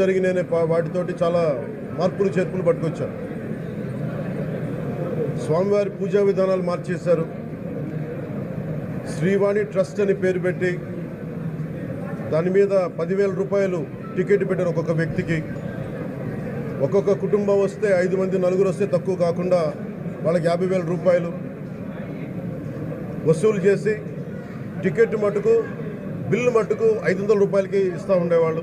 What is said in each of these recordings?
జరిగిన వాటితోటి చాలా మార్పులు చేర్పులు పట్టుకొచ్చారు. స్వామివారి పూజా విధానాలు మార్చేశారు. శ్రీవాణి ట్రస్ట్ అని పేరు పెట్టి దాని మీద పదివేల రూపాయలు టికెట్ పెట్టారు ఒక్కొక్క వ్యక్తికి. ఒక్కొక్క కుటుంబం వస్తే ఐదు మంది నలుగురు వస్తే తక్కువ కాకుండా వాళ్ళకి యాభై వేల రూపాయలు వసూలు చేసి టికెట్ మటుకు బిల్లు మటుకు ఐదు వందల రూపాయలకి ఇస్తూ ఉండేవాళ్ళు.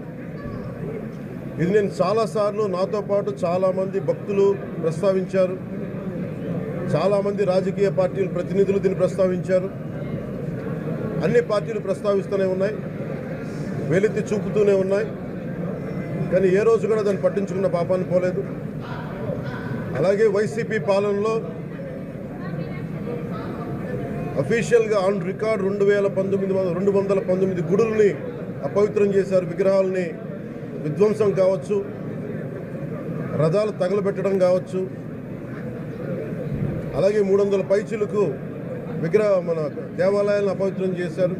ఇది నేను చాలాసార్లు నాతో పాటు చాలామంది భక్తులు ప్రస్తావించారు. చాలామంది రాజకీయ పార్టీల ప్రతినిధులు దీన్ని ప్రస్తావించారు. అన్ని పార్టీలు ప్రస్తావిస్తూనే ఉన్నాయి. వెలితి చూపుతూనే ఉన్నాయి. కానీ ఏ రోజు కూడా దాన్ని పట్టించుకున్న పాపాన్ని పోలేదు. అలాగే వైసీపీ పాలనలో అఫీషియల్గా ఆన్ రికార్డ్ రెండు వేల పంతొమ్మిది వందల రెండు వందల పంతొమ్మిది గుడుల్ని అపవిత్రం చేశారు విగ్రహాలని విధ్వంసం కావచ్చు రథాలు తగలబెట్టడం కావచ్చు అలాగే మూడు వందల పైచులకు విగ్రహ మన దేవాలయాలను అపవిత్రం చేశారు.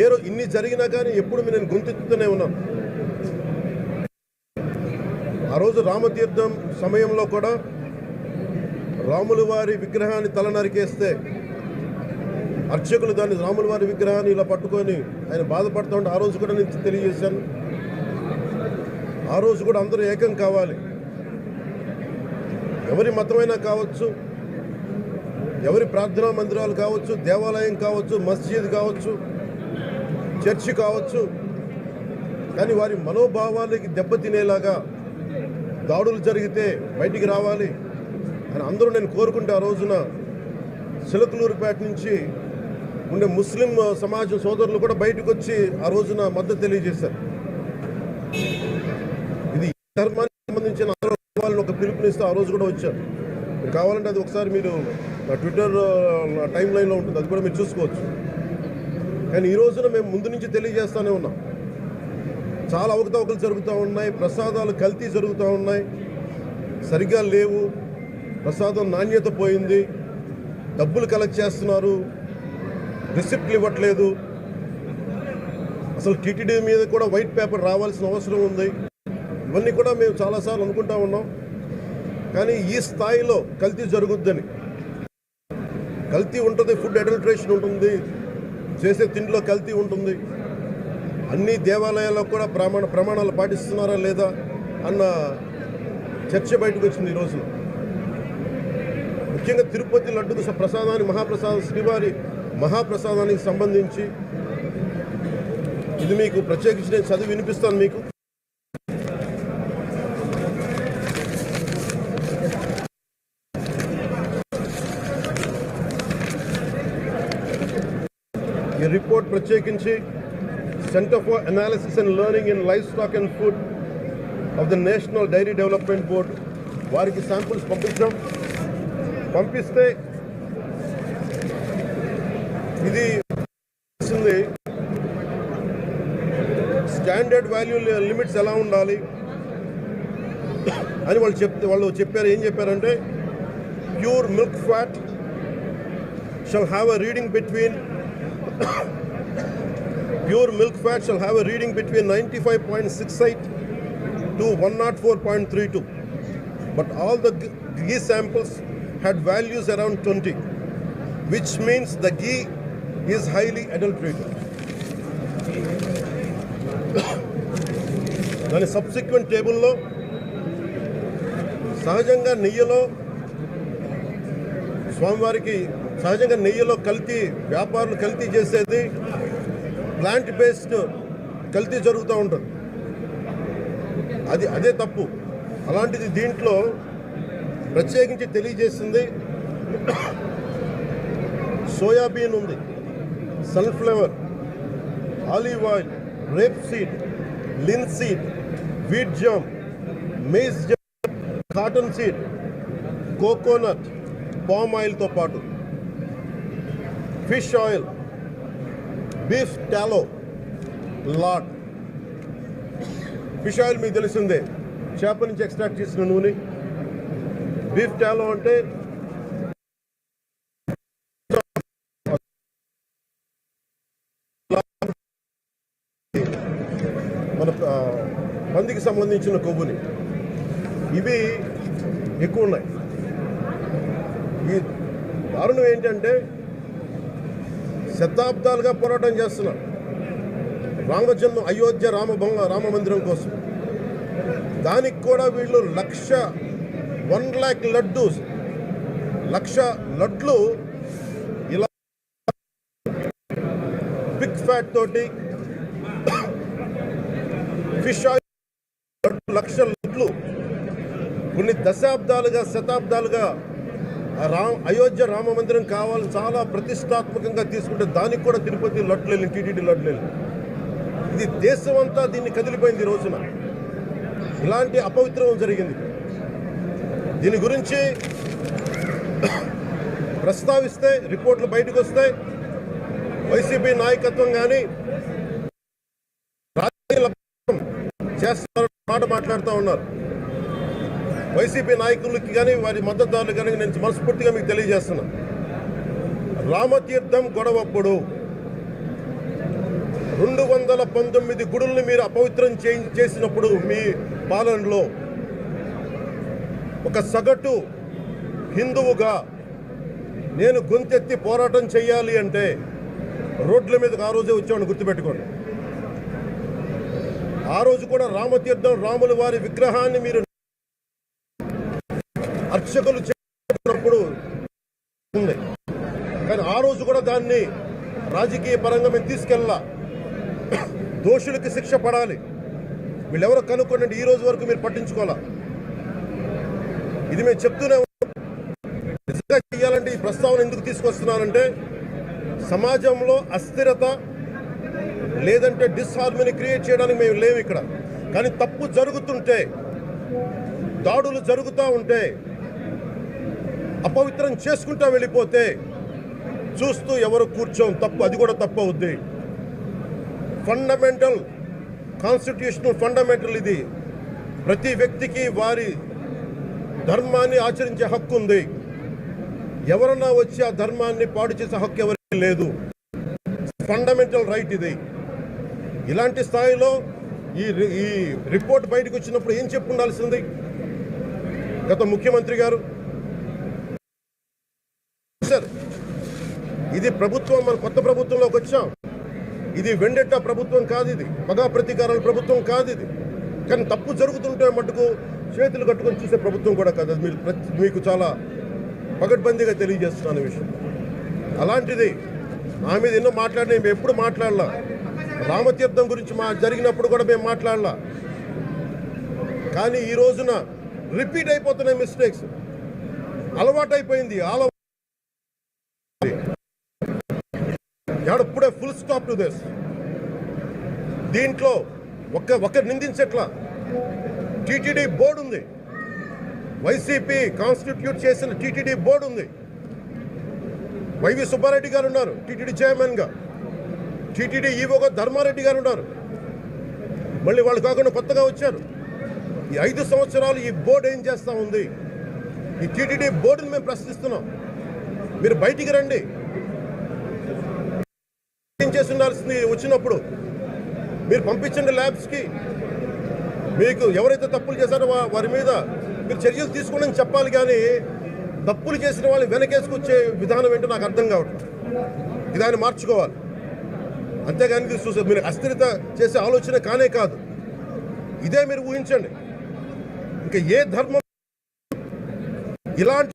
ఏ ఇన్ని జరిగినా కానీ ఎప్పుడు నేను గుంతెత్తుతూనే ఉన్నాను ఆ రోజు రామతీర్థం సమయంలో కూడా రాముల వారి విగ్రహాన్ని తల నరికేస్తే అర్చకులు దాన్ని రాముల వారి విగ్రహాన్ని ఇలా పట్టుకొని ఆయన బాధపడుతూ ఉంటే ఆ రోజు కూడా నేను తెలియజేశాను. ఆ రోజు కూడా అందరూ ఏకం కావాలి. ఎవరి మతమైనా కావచ్చు ఎవరి ప్రార్థనా మందిరాలు కావచ్చు దేవాలయం కావచ్చు మస్జిద్ కావచ్చు చర్చి కావచ్చు కానీ వారి మనోభావాలకి దెబ్బతినేలాగా దాడులు జరిగితే బయటికి రావాలి అని అందరూ నేను కోరుకుంటే ఆ రోజున సిలకలూరుపేట నుంచి ఉండే ముస్లిం సమాజ సోదరులు కూడా బయటకు వచ్చి ఆ రోజున మద్దతు తెలియజేశారు. ధర్మానికి సంబంధించిన అందరూ వాళ్ళని ఒక పిలుపునిస్తూ ఆ రోజు కూడా వచ్చారు. మీరు కావాలంటే అది ఒకసారి మీరు నా ట్విట్టర్ టైం లైన్లో ఉంటుంది. అది కూడా మీరు చూసుకోవచ్చు. కానీ ఈ రోజున మేము ముందు నుంచి తెలియజేస్తూనే ఉన్నాం. చాలా అవకతవకలు జరుగుతూ ఉన్నాయి. ప్రసాదాలు కల్తీ జరుగుతూ ఉన్నాయి. సరిగ్గా లేవు. ప్రసాదం నాణ్యత పోయింది. డబ్బులు కలెక్ట్ చేస్తున్నారు. రిసిప్ట్లు ఇవ్వట్లేదు. అసలు టీటీడీ మీద కూడా వైట్ పేపర్ రావాల్సిన అవసరం ఉంది. ఇవన్నీ కూడా మేము చాలాసార్లు అనుకుంటా ఉన్నాం. కానీ ఈ స్థాయిలో కల్తీ జరుగుద్దని. కల్తీ ఉంటుంది ఫుడ్ అడల్ట్రేషన్ ఉంటుంది చేసే తిండిలో కల్తీ ఉంటుంది. అన్ని దేవాలయాల్లో కూడా ప్రమాణ ప్రమాణాలు పాటిస్తున్నారా లేదా అన్న చర్చ బయటకు వచ్చింది ఈరోజు ముఖ్యంగా తిరుపతి లడ్డుకు స- ప్రసాదానికి మహాప్రసాదం శ్రీవారి మహాప్రసాదానికి సంబంధించి ఇది మీకు ప్రత్యేకించి నేను చదివి వినిపిస్తాను మీకు. ప్రత్యేకించి centre for analysis and learning in life stock and food of the national dairy development board వారికి శాంపుల్స్ పంపించాం. పంపిస్తే ఇది ఇస్తుంది స్టాండర్డ్ వాల్యూ లిమిట్స్ ఎలా ఉండాలి? అని వాళ్ళు చెప్తే వాళ్ళు చెప్పారు ఏం చెప్పారంటే pure milk fat shall have a reading between pure milk fat shall have a reading between 95.68 to 104.32 but all the g- ghee samples had values around 20 which means the ghee is highly adulterated దాని subsequent టేబుల్లో సహజంగా నెయ్యిలో స్వామివారికి సహజంగా నెయ్యిలో కల్తీ వ్యాపారులు కల్తీ చేసేది ప్లాంట్ బేస్డ్ కల్తీ జరుగుతూ ఉంటుంది. అది అదే తప్పు. అలాంటిది దీంట్లో ప్రత్యేకించి తెలియజేసింది సోయాబీన్ ఉంది. Sunflower olive oil rapeseed linseed wheat germ maize germ cottonseed coconut palm ఆయిల్తో పాటు. Fish oil beef tallow lard fish oil మీకు తెలిసిందే. చేప నుంచి ఎక్స్ట్రాక్ట్ చేసిన నూనె. బీఫ్ టాలో అంటే మన పందికి సంబంధించిన కొవ్వుని. ఇవి ఎక్కువ ఉన్నాయి. ఈ దారుణం ఏంటంటే శతాబ్దాలుగా పోరాటం చేస్తున్నారు రామజన్మ అయోధ్య రామభంగ రామ మందిరం కోసం. దానికి కూడా వీళ్ళు లక్ష వన్ ల్యాక్ లడ్డు లక్ష లడ్లు ఇలా బిగ్ ఫ్యాట్ తోటి ఫిష్ ఆయిల్ లక్ష లడ్లు. కొన్ని దశాబ్దాలుగా శతాబ్దాలుగా రామ అయోధ్య రామ మందిరం కావాలి చాలా ప్రతిష్టాత్మకంగా తీసుకుంటే దానికి కూడా తిరుపతి లడ్లు టీటీడీ లడ్లు ఇది దేశం అంతా దీన్ని కదిలిపోయింది ఈ రోజున. ఇలాంటి అపవిత్రం జరిగింది. దీని గురించి ప్రస్తావిస్తే రిపోర్ట్లు బయటకు వస్తాయి. వైసీపీ నాయకత్వం కానీ రాజకీయ లక్ష్యం మాట మాట్లాడుతూ ఉన్నారు. వైసీపీ నాయకులకి కానీ వారి మద్దతుదారులు కానీ నేను మనస్ఫూర్తిగా మీకు తెలియజేస్తున్నా. రామతీర్థం గొడవప్పుడు రెండు వందల పంతొమ్మిది గుడుల్ని మీరు అపవిత్రం చే- చేసినప్పుడు మీ పాలనలో ఒక సగటు హిందువుగా నేను గొంతెత్తి పోరాటం చేయాలి అంటే రోడ్ల మీదకి ఆ రోజే వచ్చామని గుర్తుపెట్టుకోండి. ఆ రోజు కూడా రామతీర్థం రాముల వారి విగ్రహాన్ని మీరు అర్చకులు చేసినప్పుడు ఉంది. కానీ ఆ రోజు కూడా దాన్ని రాజకీయ పరంగా మేము తీసుకెళ్ళా దోషులకి శిక్ష పడాలి. వీళ్ళెవరో కనుక్కోండి ఈ రోజు వరకు మీరు పట్టించుకోవాలా? ఇది మేము చెప్తూనే నిజంగా చేయాలంటే ఈ ప్రస్తావన ఎందుకు తీసుకొస్తున్నానంటే సమాజంలో అస్థిరత లేదంటే డిస్హార్మోని క్రియేట్ చేయడానికి మేము లేవు ఇక్కడ. కానీ తప్పు జరుగుతుంటే దాడులు జరుగుతూ ఉంటే అపవిత్రం చేసుకుంటా వెళ్ళిపోతే చూస్తూ ఎవరు కూర్చోం తప్పు అది కూడా తప్పు అవుద్ది. ఫండమెంటల్ కాన్స్టిట్యూషనల్ ఫండమెంటల్ ఇది. ప్రతి వ్యక్తికి వారి ధర్మాన్ని ఆచరించే హక్కు ఉంది. ఎవరన్నా వచ్చి ఆ ధర్మాన్ని పాడు చేసే హక్కు ఎవరికి లేదు. ఫండమెంటల్ రైట్ ఇది. ఇలాంటి స్థాయిలో ఈ ఈ రిపోర్ట్ బయటకు వచ్చినప్పుడు ఏం చెప్పు ఉండాల్సింది గత ముఖ్యమంత్రి గారు సార్ ఇది ప్రభుత్వం మన కొత్త ప్రభుత్వంలోకి వచ్చాం. ఇది వెండెట్ట ప్రభుత్వం కాదు ఇది. మగా ప్రతీకారాల ప్రభుత్వం కాదు ఇది. కానీ తప్పు జరుగుతుంటే మటుకు చేతులు కట్టుకొని చూసే ప్రభుత్వం కూడా కాదు. అది మీరు మీకు చాలా పగడ్బందీగా తెలియజేస్తున్నాను విషయం. అలాంటిది నా మీద ఎన్నో మాట్లాడినా మేము ఎప్పుడు మాట్లాడలా. రామతీర్థం గురించి మా జరిగినప్పుడు కూడా మేము మాట్లాడలా. కానీ ఈ రోజున రిపీట్ అయిపోతున్నాయి మిస్టేక్స్. అలవాటైపోయింది. ఆల ఇప్పుడే ఫుల్ స్టాప్ టు దిస్ దీంట్లో ఒక్క ఒకరు నిందించట్లా. టీటీడీ బోర్డు ఉంది. వైసీపీ కాన్స్టిట్యూట్ చేసిన టీటీడీ బోర్డు ఉంది. వైవి సుబ్బారెడ్డి గారు ఉన్నారు టీటీడీ చైర్మన్గా టీటీడీ ఈవోగా ధర్మారెడ్డి గారు ఉన్నారు. మళ్ళీ వాళ్ళు కాకుండా కొత్తగా వచ్చారు. ఈ ఐదు సంవత్సరాలు ఈ బోర్డు ఏం చేస్తూ ఉంది? ఈ టీటీడీ బోర్డుని మేము ప్రశ్నిస్తున్నాం. మీరు బయటికి రండి. ఏం చేసి ఉండాల్సింది వచ్చినప్పుడు మీరు పంపించండి ల్యాబ్స్కి. మీకు ఎవరైతే తప్పులు చేశారో వారి మీద మీరు చర్యలు తీసుకోండి చెప్పాలి కానీ తప్పులు చేసిన వాళ్ళని వెనకేసుకొచ్చే విధానం ఏంటో నాకు అర్థం కావట్లేదు. దాన్ని మార్చుకోవాలి. అంతేగాని చూసే మీరు అస్థిరత చేసే ఆలోచన కానే కాదు. ఇదే మీరు ఊహించండి. ఇంకా ఏ ధర్మం ఇలాంటి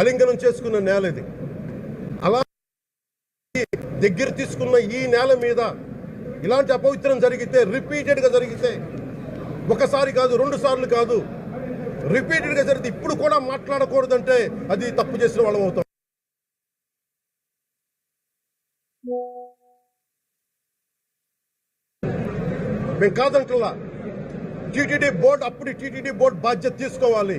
అలింగనం చేసుకున్న నేల ఇది. అలా దగ్గర తీసుకున్న ఈ నేల మీద ఇలాంటి అపవిత్రం జరిగితే రిపీటెడ్గా జరిగితే ఒకసారి కాదు రెండు సార్లు కాదు రిపీటెడ్గా జరిగితే ఇప్పుడు కూడా మాట్లాడకూడదంటే అది తప్పు చేసిన వాళ్ళం అవుతాం. మేము కాదంటలా. టీటీడీ బోర్డు అప్పుడు టీటీడీ బోర్డు బాధ్యత తీసుకోవాలి.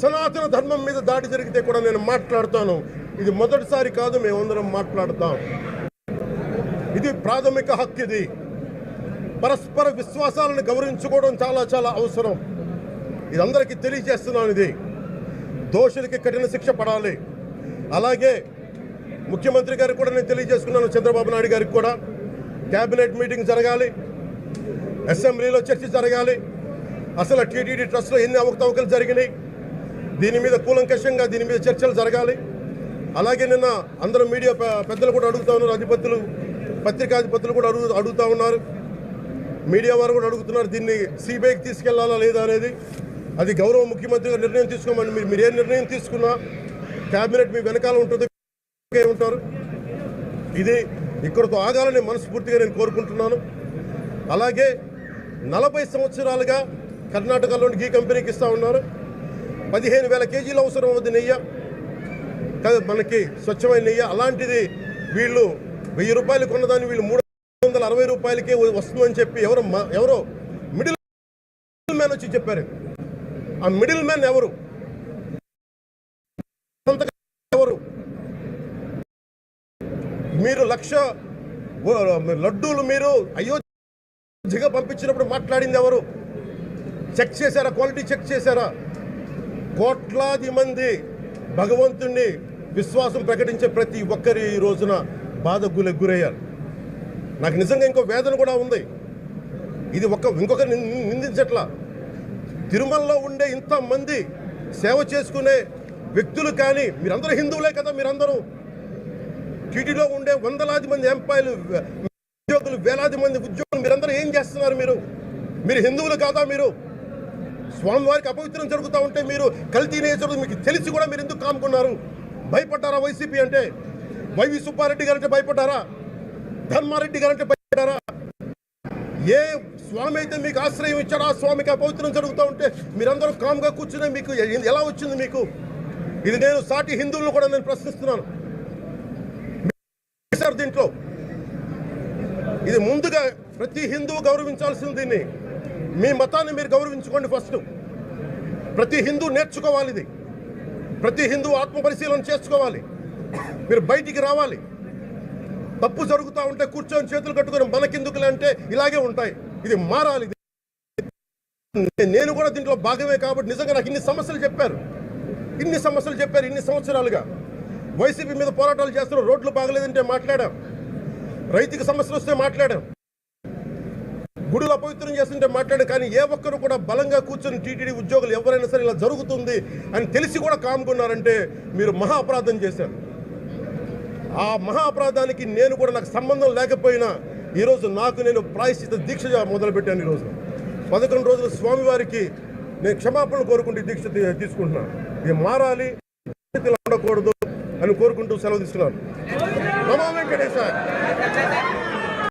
సనాతన ధర్మం మీద దాడి జరిగితే కూడా నేను మాట్లాడతాను. ఇది మొదటిసారి కాదు మేమందరం మాట్లాడతాం. ఇది ప్రాథమిక హక్కు ఇది. పరస్పర విశ్వాసాలను గౌరవించుకోవడం చాలా చాలా అవసరం. ఇది అందరికీ తెలియజేస్తున్నాను ఇది. దోషులకి కఠిన శిక్ష పడాలి. అలాగే ముఖ్యమంత్రి గారికి కూడా నేను తెలియజేసుకున్నాను చంద్రబాబు నాయుడు గారికి కూడా. క్యాబినెట్ మీటింగ్ జరగాలి. అసెంబ్లీలో చర్చ జరగాలి. అసలు టీటీడీ ట్రస్ట్లో ఎన్ని అవకతవకలు జరిగినాయి? దీని మీద కూలంకషంగా దీని మీద చర్చలు జరగాలి. అలాగే నిన్న అందరూ మీడియా పెద్దలు కూడా అడుగుతా ఉన్నారు అధిపతులు పత్రికాధిపతులు కూడా అడుగు అడుగుతా ఉన్నారు. మీడియా వారు కూడా అడుగుతున్నారు దీన్ని సిబిఐకి తీసుకెళ్ళాలా లేదా అనేది. అది గౌరవ ముఖ్యమంత్రి గారు నిర్ణయం తీసుకోమని మీరు మీరు ఏ నిర్ణయం తీసుకున్నా క్యాబినెట్ మీ వెనకాల ఉంటుంది ఉంటారు. ఇది ఇక్కడతో ఆగాలని మనస్ఫూర్తిగా నేను కోరుకుంటున్నాను. అలాగే నలభై సంవత్సరాలుగా కర్ణాటకలోని గీ కంపెనీకి ఇస్తూ ఉన్నారు. పదిహేను వేల కేజీలు అవసరం అవుతుంది నెయ్యి. మనకి స్వచ్ఛమైన నెయ్యి. అలాంటిది వీళ్ళు వెయ్యి రూపాయలు కొన్నదాన్ని వీళ్ళు మూడు వందల అరవై రూపాయలకే వస్తుందని చెప్పి ఎవరు ఎవరో మిడిల్ మ్యాన్ వచ్చి చెప్పారు. ఆ మిడిల్ మ్యాన్ ఎవరు? ఎవరు? మీరు లక్ష లడ్డూలు మీరు అయోధ్యగా పంపించినప్పుడు మాట్లాడింది ఎవరు? చెక్ చేశారా? క్వాలిటీ చెక్ చేశారా? కోట్లాది మంది భగవంతుణ్ణి విశ్వాసం ప్రకటించే ప్రతి ఒక్కరి ఈ రోజున బాధ గుల గురయ్యారు. నాకు నిజంగా ఇంకో వేదన కూడా ఉంది. ఇది ఒక్క ఇంకొక నిందించట్లా. తిరుమలలో ఉండే ఇంతమంది సేవ చేసుకునే వ్యక్తులు కానీ మీరందరూ హిందువులే కదా మీరందరూ. టీటీలో ఉండే వందలాది మంది ఎంపాయలు ఉద్యోగులు వేలాది మంది ఉద్యోగులు మీరందరూ ఏం చేస్తున్నారు మీరు? మీరు హిందువులు కాదా మీరు? స్వామివారికి అపవిత్రం జరుగుతూ ఉంటే మీరు కల్తీ నేచరు మీకు తెలిసి కూడా మీరు ఎందుకు కాముకున్నారు? భయపడ్డారా వైసీపీ అంటే? వైవి సుబ్బారెడ్డి గారంటే భయపడ్డారా? ధర్మారెడ్డి గారంటే భయపడ్డారా? ఏ స్వామి అయితే మీకు ఆశ్రయం ఇచ్చారో ఆ స్వామికి అపవిత్రం జరుగుతూ ఉంటే మీరందరూ కామ్గా కూర్చునే మీకు ఎలా వచ్చింది మీకు? ఇది నేను సాటి హిందువులను కూడా నేను ప్రశ్నిస్తున్నాను. సార్ దీంట్లో. ఇది ముందుగా ప్రతి హిందువు గౌరవించాల్సింది దీన్ని. మీ మతాన్ని మీరు గౌరవించుకోండి ఫస్ట్. ప్రతి హిందూ నేర్చుకోవాలి ఇది ప్రతి హిందూ ఆత్మ పరిశీలన చేసుకోవాలి. మీరు బయటికి రావాలి. తప్పు జరుగుతూ ఉంటే కూర్చొని చేతులు కట్టుకుని మనకెందుకులే అంటే ఇలాగే ఉంటాయి. ఇది మారాలి. ఇది. నేను కూడా దీంట్లో భాగమే కాబట్టి నిజంగా నాకు ఇన్ని సమస్యలు చెప్పారు. ఇన్ని సమస్యలు చెప్పారు ఇన్ని సంవత్సరాలుగా. వైసీపీ మీద పోరాటాలు చేస్తున్నారు రోడ్లు బాగలేదంటే మాట్లాడాం. రైతుకి సమస్యలు వస్తే మాట్లాడాం. గుడిలో అపవిత్రం చేస్తుంటే మాట్లాడు కానీ ఏ ఒక్కరు కూడా బలంగా కూర్చొని టీటీడీ ఉద్యోగులు ఎవరైనా సరే ఇలా జరుగుతుంది అని తెలిసి కూడా కాముకున్నారంటే మీరు మహా అపరాధం చేశారు. ఆ మహా అపరాధానికి నేను కూడా నాకు సంబంధం లేకపోయినా ఈరోజు నాకు నేను ప్రాయశ్చిత దీక్ష మొదలుపెట్టాను ఈరోజు. పదకొండు రోజులు స్వామివారికి నేను క్షమాపణలు కోరుకుంటూ దీక్ష తీసుకుంటున్నాను. ఇది మారాలి ఉండకూడదు అని కోరుకుంటూ సెలవు తీసుకున్నాను. నమో వెంకటేశ్వర